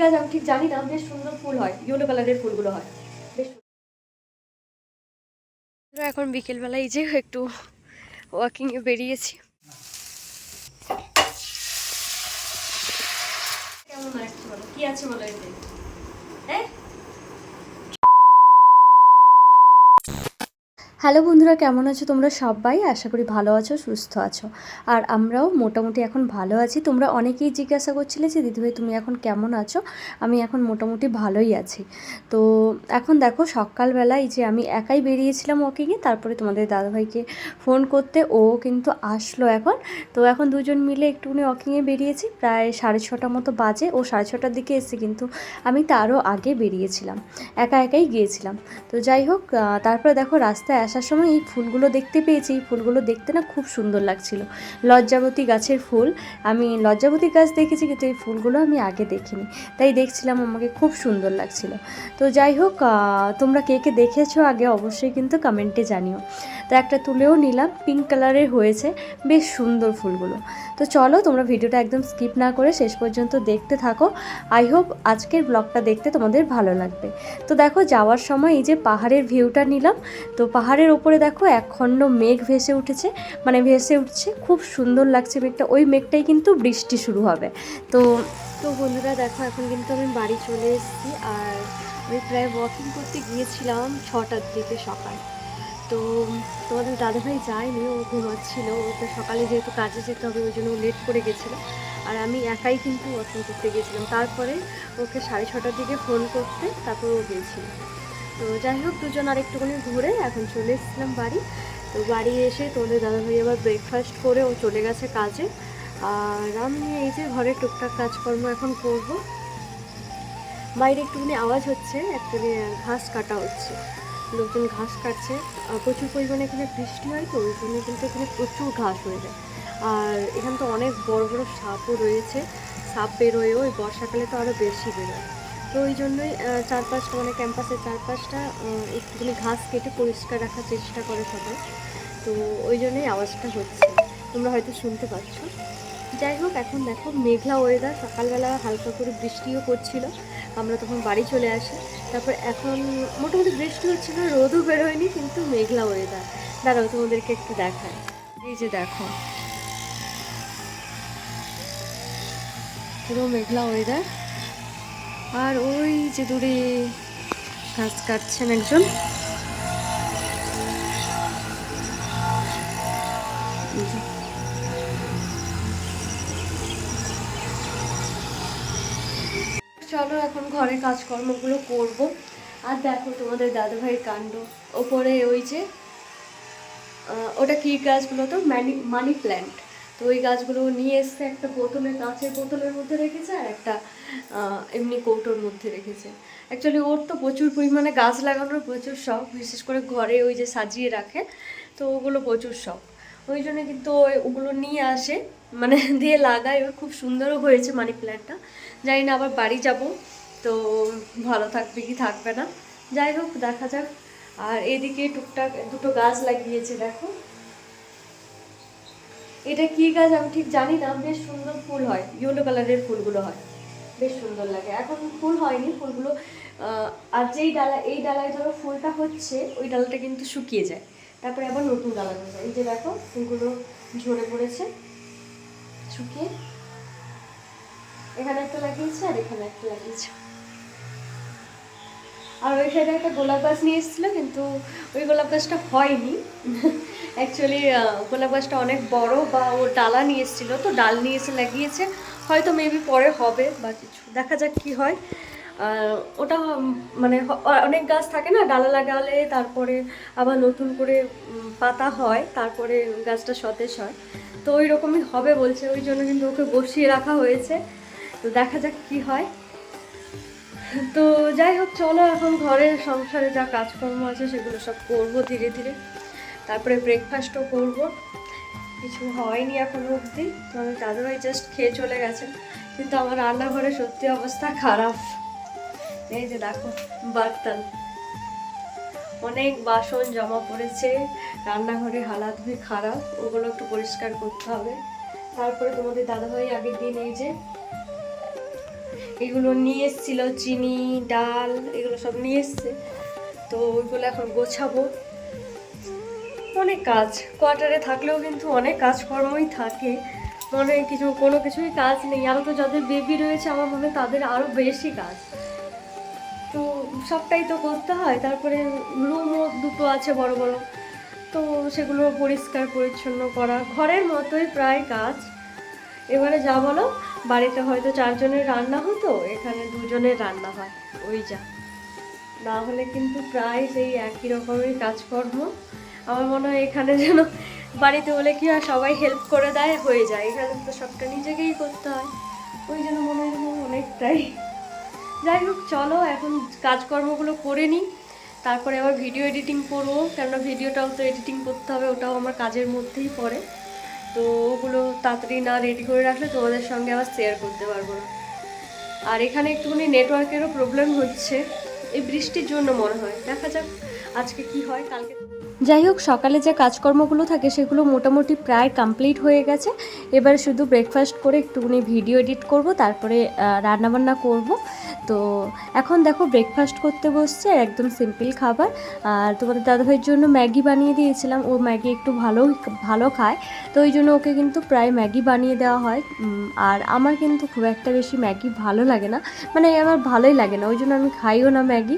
গাছ আমি ঠিক জানি না বেশ সুন্দর ফুল হয় ইয়েলো কালারের ফুলগুলো হয়। বেশ এখন বিকেলবেলায় যে একটু ওয়াকিংয়ে বেরিয়েছি। কেমন আছে বলো? কি আছে বলো এতে? হ্যাঁ? হ্যালো বন্ধুরা, কেমন আছো তোমরা সবাই? আশা করি ভালো আছো, সুস্থ আছো। আর আমরাও মোটামুটি এখন ভালো আছি। তোমরা অনেকেই জিজ্ঞাসা করছিলে যে, দিদিভাই, তুমি এখন কেমন আছো? আমি এখন মোটামুটি ভালোই আছি। তো এখন দেখো, সকালবেলায় যে আমি একাই বেরিয়েছিলাম ওয়াকিংয়ে তারপরে তোমাদের দাদাভাইকে ফোন করতে, ও কিন্তু আসলো এখন। তো এখন দুজন মিলে একটুখানি ওয়াকিংয়ে বেরিয়েছি, প্রায় সাড়ে ছটা মতো বাজে। ও সাড়ে ছটার দিকে এসে কিন্তু আমি তারও আগে বেরিয়েছিলাম। একা একাই গিয়েছিলাম। তো যাই হোক তারপরে দেখো, রাস্তায় আসার সময় এই ফুলগুলো দেখতে পেয়েছি। এই ফুলগুলো দেখতে না খুব সুন্দর লাগছিল। লজ্জাবতী গাছের ফুল। আমি লজ্জাবতী গাছ দেখেছি কিন্তু এই ফুলগুলো আমি আগে দেখিনি। তাই দেখছিলাম আমাকে খুব সুন্দর লাগছিল। তো যাই হোক তোমরা কে কে দেখেছ আগে অবশ্যই কিন্তু কমেন্টে জানিও। তো একটা তুলেও নিলাম। পিঙ্ক কালারের হয়েছে। বেশ সুন্দর ফুলগুলো। তো চলো, তোমরা ভিডিওটা একদম স্কিপ না করে শেষ পর্যন্ত দেখতে থাকো। আই হোপ আজকের ব্লগটা দেখতে তোমাদের ভালো লাগবে। তো দেখো, যাওয়ার সময় এই যে পাহাড়ের ভিউটা নিলাম। তো পাহাড়ের ওপরে দেখো, একখণ্ড মেঘ ভেসে উঠেছে। মানে ভেসে উঠছে, খুব সুন্দর লাগছে মেঘটা। ওই মেঘটাই কিন্তু বৃষ্টি শুরু হবে। তো তো বন্ধুরা, দেখো, এখন কিন্তু আমি বাড়ি চলে এসেছি। আর আমি প্রায় ওয়াকিং করতে গিয়েছিলাম ছটার দিকে সকাল। তো তোমাদের দাদাভাই যায়নি, ও ঘুমাচ্ছিল তো সকালে যেহেতু কাজে যেতে হবে, ওই জন্য ও লেট করে গেছিল। আর আমি একাই কিন্তু ওয়াকিং করতে গেছিলাম। তারপরে ওকে সাড়ে ছটার দিকে ফোন করতে তারপর ও গিয়েছিল তো যাই হোক, দুজন আর একটুখানি ঘুরে এখন চলে এসেছিলাম বাড়ি। তো বাড়ি এসে তোমাদের দাদাভাই আবার ব্রেকফাস্ট করে ও চলে গেছে কাজে। আর আমি এই যে ঘরে টুকটাক কাজকর্ম এখন করব। বাইরে একটুখানি আওয়াজ হচ্ছে অ্যাকচুয়ালি ঘাস কাটা হচ্ছে। লোকজন ঘাস কাটছে। প্রচুর পরিমাণে এখানে বৃষ্টি হয় তো ওই জন্য কিন্তু এখানে প্রচুর ঘাস হয়ে যায়। আর এখানে তো অনেক বড় বড় সাপও রয়েছে। সাপ বেরোয় ওই বর্ষাকালে তো আরও বেশি বেরোয়। তো ওই জন্যই চারপাশটা মানে ক্যাম্পাসের চারপাশটা একটুখানি ঘাস কেটে পরিষ্কার রাখার চেষ্টা করে সবাই। তো ওই জন্যই আওয়াজটা হচ্ছে। তোমরা হয়তো শুনতে পাচ্ছ। যাই হোক, এখন দেখো মেঘলা ওয়েদার সকালবেলা হালকা করে বৃষ্টিও করছিল আমরা তখন বাড়ি চলে আসি। তারপর এখন মোটামুটি বৃষ্টি হচ্ছে না, রোদও বেরোয়নি কিন্তু মেঘলা ওয়েদার দাঁড়াও, তোমাদেরকে একটু দেখায় এই যে দেখো। পুরো মেঘলা ওয়েদার আর ওই যে দূরে ঘাস কাটছেন একজন। চলো, এখন ঘরে কাজকর্মগুলো করব। আর দেখো তোমাদের দাদাভাইয়ের কাণ্ড। ওপরে ওই যে ওটা কী গাছগুলো তো মানি মানি প্ল্যান্ট। তো ওই গাছগুলো নিয়ে এসছে একটা বোতলে, কাঁচের বোতলের মধ্যে রেখেছে আর একটা এমনি কৌটোর মধ্যে রেখেছে। অ্যাকচুয়ালি ওর তো প্রচুর পরিমাণে গাছ লাগানোর প্রচুর শখ, বিশেষ করে ঘরে ওই যে সাজিয়ে রাখে, তো ওগুলো প্রচুর শখ। ওই জন্য কিন্তু ও ওগুলো নিয়ে আসে। মানে দিয়ে লাগায় ওর খুব সুন্দরও হয়েছে মানি প্ল্যান্টটা। জানি না আবার বাড়ি যাব, তো ভালো থাকবে কি থাকবে না। যাই হোক, দেখা যাক। আর এদিকে টুকটাক দুটো গাছ লাগিয়েছে, দেখো। এটা কি গাছ আমি ঠিক জানি না, বেশ সুন্দর ফুল হয়। ইয়েলো কালারের ফুলগুলো হয়। বেশ সুন্দর লাগে। এখন ফুল হয়নি, ফুলগুলো আর যেই ডালা, এই ডালায় ধরো ফুলটা হচ্ছে, ওই ডালাটা কিন্তু শুকিয়ে যায়। তারপরে আবার নতুন ডালা যায়। এই যে দেখো ফুলগুলো ঝরে পড়েছে, শুকিয়ে। এখানে একটা লাগিয়েছে আর এখানে একটা লাগিয়েছে। আর ওই সাইডে একটা গোলাপ গাছ নিয়ে এসেছিল, কিন্তু ওই গোলাপ গাছটা হয়নি। অ্যাকচুয়ালি গোলাপ গাছটা অনেক বড় বা ও ডালা নিয়ে এসেছিল, তো ডাল নিয়ে এসে লাগিয়েছে। হয়তো মেবি পরে হবে বা কিছু। দেখা যাক কি হয়। ওটা মানে অনেক গাছ থাকে না, ডালা লাগালে তারপরে আবার নতুন করে পাতা হয়, তারপরে গাছটা সতেজ হয়। তো ওই রকমই হবে বলছে, ওই জন্য কিন্তু ওকে বসিয়ে রাখা হয়েছে। তো দেখা যাক কি হয়। তো যাই হোক, চলো এখন ঘরের সংসারে যা কাজকর্ম আছে সেগুলো সব করব ধীরে ধীরে। তারপরে ব্রেকফাস্টও করব। কিছু হয়নি এখনও অবধি। তো আমি দাদাভাই জাস্ট খেয়ে চলে গেছেন। কিন্তু আমার রান্নাঘরে সত্যি অবস্থা খারাপ। এই যে দেখো বার্তন অনেক বাসন জমা পড়েছে, রান্নাঘরে হালাত খুবই খারাপ, ওগুলো একটু পরিষ্কার করতে হবে। তারপরে তোমাদের দাদাভাই আগের দিন এই যে এগুলো নিয়ে এসেছিল, চিনি, ডাল, এগুলো সব নিয়ে এসছে। তো ওইগুলো এখন গোছাবো। অনেক কাজ, কোয়ার্টারে থাকলেও কিন্তু অনেক কাজকর্মই থাকে। মনে কিছু, কোনো কিছুই কাজ নেই। আরও তো যাদের বেবি রয়েছে, আমার মনে তাদের আরও বেশি কাজ। তো সবটাই তো করতে হয়, তারপরে রুমও দুটো আছে বড় বড়। তো সেগুলো পরিষ্কার পরিচ্ছন্ন করা, ঘরের মতোই প্রায় কাজ। এবারে যা বলো, বাড়িতে হয়তো চারজনের রান্না হতো, এখানে দুজনের রান্না হয়, ওই যা। না হলে কিন্তু প্রায় সেই একই রকমের কাজকর্ম। আমার মনে হয় এখানে যেন বাড়িতে হলে কি হয়, সবাই হেল্প করে দেয়, হয়ে যায়। এখানে তো সবটা নিজেকেই করতে হয়। ওই জন্য মনে হয় অনেকটাই যাই হোক, চলো এখন কাজকর্মগুলো করে নিই। তারপরে আবার ভিডিও এডিটিং করব, কেননা ভিডিওটাও তো এডিটিং করতে হবে, ওটাও আমার কাজের মধ্যেই পড়ে। তো ওগুলো তাড়াতাড়ি না রেডি করে রাখলে তোমাদের সঙ্গে আবার শেয়ার করতে পারব না। আর এখানে একটুখানি নেটওয়ার্কেরও প্রবলেম হচ্ছে, এই বৃষ্টির জন্য মনে হয়। দেখা যাক আজকে কি হয়, কালকে যাই হোক, সকালে যে কাজকর্মগুলো থাকে সেগুলো মোটামুটি প্রায় কমপ্লিট হয়ে গেছে। এবার শুধু ব্রেকফাস্ট করে একটুখানি ভিডিও এডিট করব, তারপরে রান্নাবান্না করব। তো এখন দেখো ব্রেকফাস্ট করতে বসছে, একদম সিম্পল খাবার। আর তোমাদের দাদাভাইয়ের জন্য ম্যাগি বানিয়ে দিয়েছিলাম। ও ম্যাগি একটু ভালো ভালো খায়। তো ওই জন্য ওকে কিন্তু প্রায় ম্যাগি বানিয়ে দেওয়া হয়। আর আমার কিন্তু খুব একটা বেশি ম্যাগি ভালো লাগে না। মানে আমার ভালোই লাগে না, ওই জন্য আমি খাইও না ম্যাগি।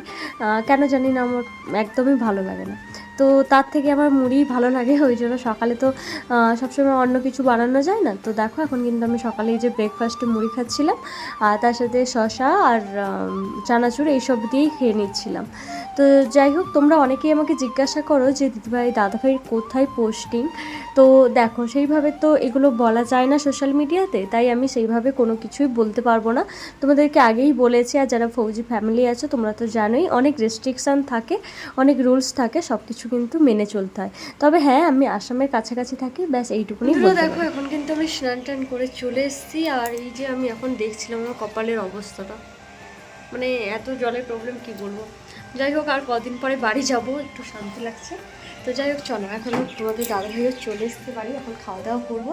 কেন জানি না, আমার একদমই ভালো লাগে না। তো তার থেকে আমার মুড়ি ভালো লাগে, ওই জন্য সকালে তো সবসময় অন্য কিছু বানানো যায় না। তো দেখো, এখন কিন্তু আমি সকালে এই যে ব্রেকফাস্টে মুড়ি খাচ্ছিলাম আর তার সাথে শশা আর চানাচুর এইসব দিয়েই খেয়ে নিচ্ছিলাম। তো যাই হোক, তোমরা অনেকেই আমাকে জিজ্ঞাসা করো যে, দিদিভাই, দাদাভাইয়ের কোথায় পোস্টিং তো দেখো সেইভাবে তো এগুলো বলা যায় না সোশ্যাল মিডিয়াতে তাই আমি সেইভাবে কোনো কিছুই বলতে পারব না। তোমাদেরকে আগেই বলেছি আর যারা ফৌজি ফ্যামিলি আছে তোমরা তো জানোই অনেক রেস্ট্রিকশান থাকে অনেক রুলস থাকে সব কিছু কিন্তু মেনে চলতে হয়। তবে হ্যাঁ আমি আসামের কাছাকাছি থাকি ব্যাস এইটুকুনি দেখো এখন কিন্তু আমি স্নান টান করে চলে এসেছি আর এই যে আমি এখন দেখছিলাম আমার কপালের অবস্থাটা। মানে এত জলের প্রবলেম কি বলব? যাই হোক আর কদিন পরে বাড়ি যাব একটু শান্তি লাগছে। তো যাই হোক, চলো, এখন তোমাদের দাদা ভাইও চলে আসতে পারি এখন খাওয়া দাওয়া করব।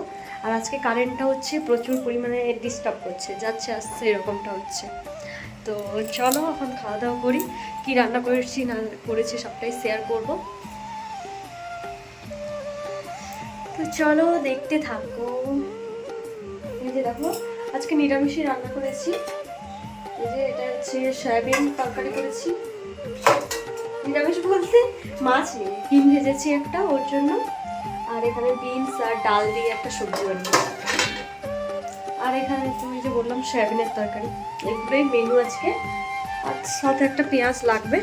আর আজকে কারেন্টটা হচ্ছে প্রচুর পরিমাণে ডিস্টার্ব করছে, যাচ্ছে, আসছে, এরকমটা হচ্ছে। তো চলো, এখন খাওয়া দাওয়া করি। কি রান্না করেছি, না করেছি সবটাই শেয়ার করব। তো চলো, দেখতে থাকো। এই যে দেখো, আজকে নিরামিষই রান্না করেছি। এই যে এটা হচ্ছে সয়াবিন তরকারি করেছি। নিরামিষ বলতে মাছ নেই। ডিম ভেজেছি একটা, ওর জন্য। আর এখানে বিনস আর ডাল দিয়ে একটা সবজি বানিয়েছি। আর এখানে তুমি যে বললাম, সয়াবিনের তরকারি। এগুলোই মেনু আজকে। আর সাথে একটা পেঁয়াজ লাগবে।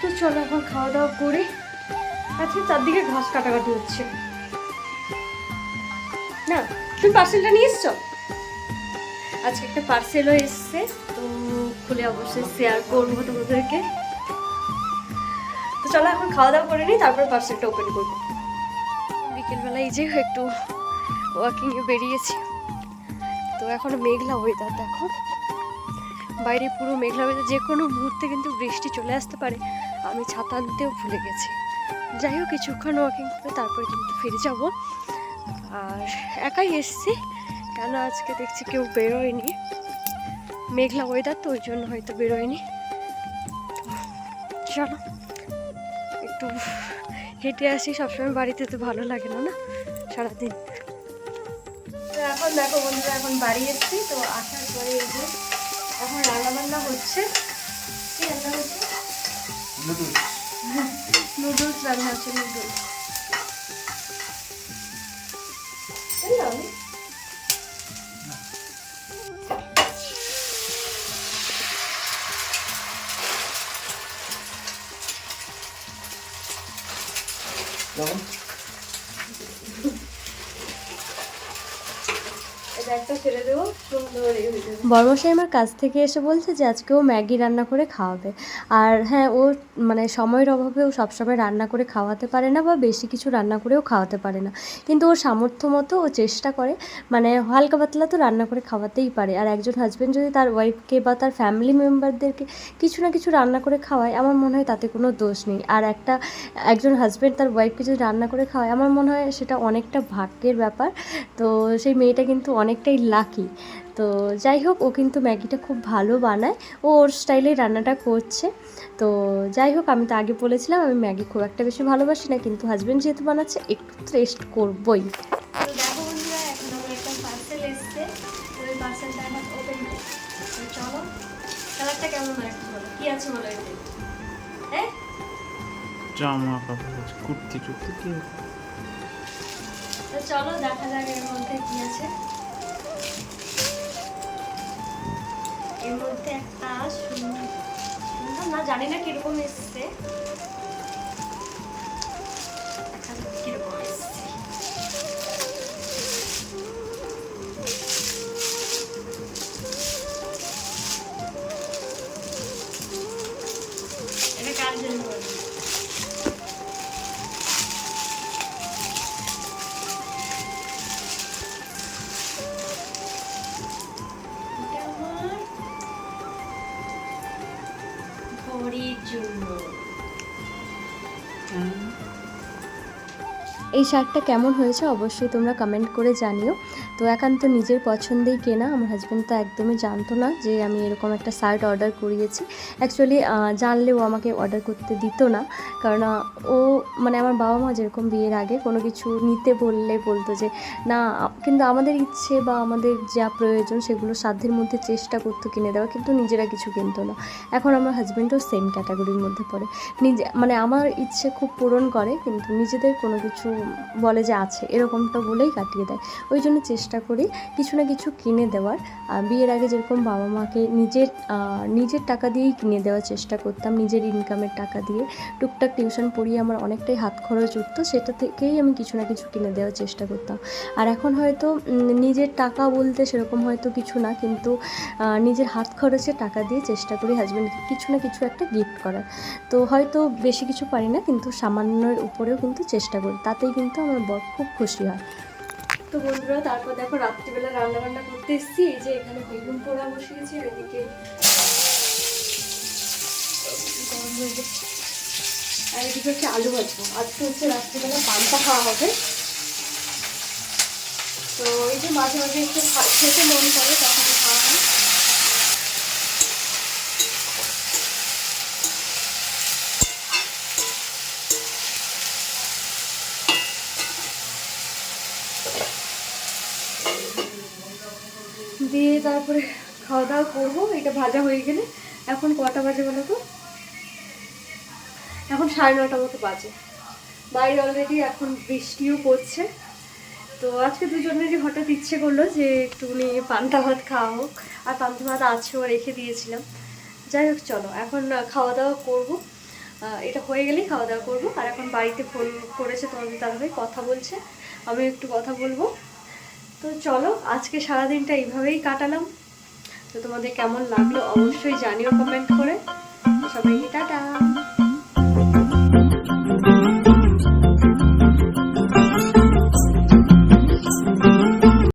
তো চলো এখন খাওয়া দাওয়া করে আজকে চারদিকে ঘাস কাটাকাটি হচ্ছে। না, তুমি পার্সেলটা নিয়ে এসছো? আজকে একটা পার্সেলও এসছে। খুলে অবশ্যই শেয়ার করব তোমাদেরকে। তো চলো এখন খাওয়া দাওয়া করে নিই, তারপর পার্সেলটা ওপেন করব। বিকেলবেলা এই যে একটু ওয়াকিংয়ে বেরিয়েছি। তো এখন মেঘলা ওয়েদার দেখো। বাইরে পুরো মেঘলা ওয়েদার যে কোনো মুহূর্তে কিন্তু বৃষ্টি চলে আসতে পারে। আমি ছাতা আনতেও ভুলে গেছি। যাই হোক, কিছুক্ষণ ওয়াকিং করে তারপরে কিন্তু ফিরে যাব। আর একাই এসছি, কেন আজকে দেখছি কেউ বেরোয়নি। মেঘলা ওয়েদার তো ওই জন্য হয়তো বেরোয়নি। চলো একটু হেঁটে আসি সবসময় বাড়িতে তো ভালো লাগে না না? সারাদিন। তো এখন দেখো বন্ধুরা এখন বাড়ি এসছি তো আসার পরে এই যে এখন রান্না বান্না হচ্ছে। কি রান্না হচ্ছে? নুডলস রান্না হচ্ছে নুডলস। একটা ছেড়ে দেবো সুন্দর এই হয়ে যাবে বর্মশাই আমার কাছ থেকে এসে বলছে যে আজকে ও ম্যাগি রান্না করে খাওয়াবে। আর হ্যাঁ ও মানে সময়ের অভাবে ও সবসময় রান্না করে খাওয়াতে পারে না বা বেশি কিছু রান্না করেও খাওয়াতে পারে না। কিন্তু ওর সামর্থ্য মতো ও চেষ্টা করে মানে হালকা পাতলা তো রান্না করে খাওয়াতেই পারে। আর একজন হাজব্যান্ড যদি তার ওয়াইফকে বা তার ফ্যামিলি মেম্বারদেরকে কিছু না কিছু রান্না করে খাওয়ায়, আমার মনে হয় তাতে কোনো দোষ নেই। আর একটা, একজন হাজব্যান্ড তার ওয়াইফকে যদি রান্না করে খাওয়ায়, আমার মনে হয় সেটা অনেকটা ভাগ্যের ব্যাপার। তো সেই মেয়েটা কিন্তু অনেকটাই লাকি তো যাই হোক ও কিন্তু ম্যাগিটা খুব ভালো বানায়। ও ওর স্টাইলে রান্নাটা করছে। তো যাই হোক আমি তো আগে বলেছিলাম আমি ম্যাগি খুব একটা বেশি ভালোবাসি না কিন্তু হাজব্যান্ড যেহেতু বানাচ্ছে একটু টেস্ট করবই। দেখো বন্ধুরা এখন আমার একটা পার্সেল এসছে। ওই পার্সেলটা এখন ওপেন চলো কালারটা কেমন হয় একটু বলো? কি আছে বলো এতে? হ্যাঁ? জামা কাপড় কুর্তি টুর্তি কি চলো দেখা যাক এর মধ্যে কি আছে। এর মধ্যে একটা সুন্দর না জানি না কীরকম এসছে। এই শার্টটা কেমন হয়েছে অবশ্যই তোমরা কমেন্ট করে জানিও। তো একান্ত নিজের পছন্দেই কেনা। আমার হাজব্যান্ড তো একদমই জানতো না যে আমি এরকম একটা শার্ট অর্ডার করিয়েছি। অ্যাকচুয়ালি জানলেও আমাকে অর্ডার করতে দিত না। কারণ ও মানে আমার বাবা মা যেরকম বিয়ের আগে কোনো কিছু নিতে বললে বলতো যে, না কিন্তু আমাদের ইচ্ছে বা আমাদের যা প্রয়োজন সেগুলো সাধ্যের মধ্যে চেষ্টা করতো কিনে দেওয়া, কিন্তু নিজেরা কিছু কিনতো না। এখন আমার হাজব্যান্ডও সেম ক্যাটাগরির মধ্যে পড়ে। নিজে মানে আমার ইচ্ছে খুব পূরণ করে, কিন্তু নিজেদের কোনো কিছু বলে যে আছে, এরকমটা বলেই কাটিয়ে দেয়। ওই জন্য চেষ্টা করি কিছু না কিছু কিনে দেওয়ার। বিয়ের আগে যেরকম বাবা মাকে নিজের নিজের টাকা দিয়েই কিনে দেওয়ার চেষ্টা করতাম, নিজের ইনকামের টাকা দিয়ে। টুকটাক টিউশন পড়িয়ে আমার অনেকটাই হাত খরচ উঠতো, সেটা থেকেই আমি কিছু না কিছু কিনে দেওয়ার চেষ্টা করতাম। আর এখন হয়তো নিজের টাকা বলতে সেরকম হয়তো কিছু না, কিন্তু নিজের হাত খরচে টাকা দিয়ে চেষ্টা করি হাজব্যান্ডকে কিছু না কিছু একটা গিফট করার। তো হয়তো বেশি কিছু পারি না, কিন্তু সামান্যের উপরেও কিন্তু চেষ্টা করি, তাতেই কিন্তু আমার বর খুব খুশি হয়। তো বন্ধুরা, তারপর দেখো রাত্রিবেলা রান্না বান্না করতে এসেছি এই যে এখানে বেগুন পোড়া বসিয়েছি, এদিকে। আর এদিকে হচ্ছে আলু ভাজবো আজকে হচ্ছে রাত্রিবেলা পান্তা খাওয়া হবে তো এই যে মাঝে মাঝে একটু খেতে মন করে তখন খাওয়া হয় দিয়ে তারপরে খাওয়া দাওয়া করব। এটা ভাজা হয়ে গেলে এখন কটা বাজে বলো তো? এখন সাড়ে নটা মতো বাজে। বাইরে অলরেডি এখন বৃষ্টিও পড়ছে। তো আজকে দুজনেরই হঠাৎ ইচ্ছে করল যে একটুখানি পান্তা ভাত খাওয়া হোক, আর পান্তা ভাত আছেও রেখে দিয়েছিলাম। যাই হোক, চলো, এখন খাওয়া দাওয়া করব এটা হয়ে গেলেই খাওয়া দাওয়া করব। আর এখন বাড়িতে ফোন করেছে তোমাদের দাদাভাই, কথা বলছে। আমি একটু কথা বলব। তো চলো, আজকে সারাদিনটা এইভাবেই কাটালাম। তো তোমাদের কেমন লাগল অবশ্যই জানিও কমেন্ট করে। সবাইকে টাটা।